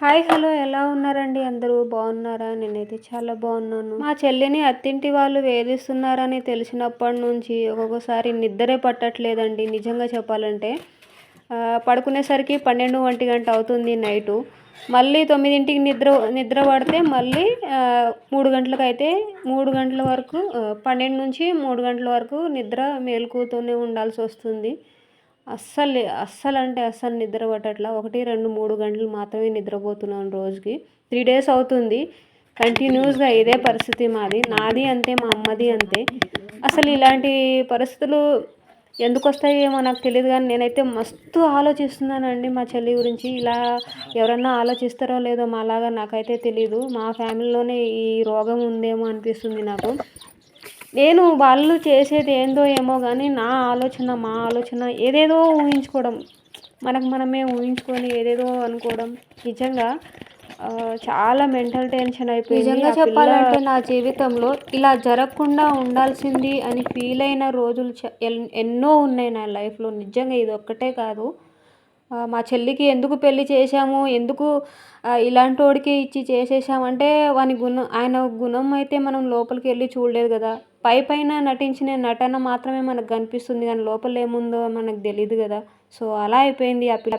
Hi hello ఎలా ఉన్నారండి? అందరూ బాగున్నారా? నేనైతే చాలా బాగున్నాను. మా చెల్లిని అత్తింటి వాళ్ళు వేధిస్తున్నారని తెలిసినప్పటి నుంచి ఒక్కొక్కసారి నిద్రే పట్టట్లేదండి. నిజంగా చెప్పాలంటే పడుకునేసరికి పన్నెండు ఒంటి గంట అవుతుంది నైటు. మళ్ళీ తొమ్మిదింటికి నిద్ర నిద్ర పడితే మళ్ళీ మూడు గంటలకు అయితే మూడు గంటల వరకు పన్నెండు నుంచి మూడు గంటల వరకు నిద్ర మేలుకుతూనే ఉండాల్సి వస్తుంది. అస్సలు అస్సలు అంటే అస్సలు నిద్ర పట్టట్లా ఒకటి రెండు మూడు గంటలు మాత్రమే నిద్రపోతున్నాను రోజుకి. త్రీ డేస్ అవుతుంది. కంటిన్యూస్గా ఇదే పరిస్థితి మాది. నాది అంతే మా అమ్మది అంతే. అసలు ఇలాంటి పరిస్థితులు ఎందుకు వస్తాయేమో నాకు తెలియదు కానీ నేనైతే మస్తు ఆలోచిస్తున్నానండి మా చెల్లి గురించి. ఇలా ఎవరన్నా ఆలోచిస్తారో లేదో మాలాగా నాకైతే తెలీదు. మా ఫ్యామిలీలోనే ఈ రోగం ఉందేమో అనిపిస్తుంది నాకు. నేను వాళ్ళు చేసేది ఏందో ఏమో కానీ నా ఆలోచన మా ఆలోచన ఏదేదో ఊహించుకోవడం. మనకు మనమే ఊహించుకొని ఏదేదో అనుకోవడం. నిజంగా చాలా మెంటల్ టెన్షన్ అయిపోయింది. నిజంగా చెప్పాలంటే నా జీవితంలో ఇలా జరగకుండా ఉండాల్సింది అని ఫీల్ అయిన రోజులు ఎన్నో ఉన్నాయి నా లైఫ్లో. నిజంగా ఇది ఒక్కటే కాదు. మా చెల్లికి ఎందుకు పెళ్ళి చేశాము? ఎందుకు ఇలాంటి వాడికి ఇచ్చి చేసేసామంటే వాని గుణం ఆయన గుణం అయితే మనం లోపలికి వెళ్ళి చూడలేదు కదా. పై పైన నటించిన నటన మాత్రమే మనకు కనిపిస్తుంది కానీ లోపల ఏముందో మనకు తెలియదు కదా. సో అలా అయిపోయింది ఆ పిల్ల.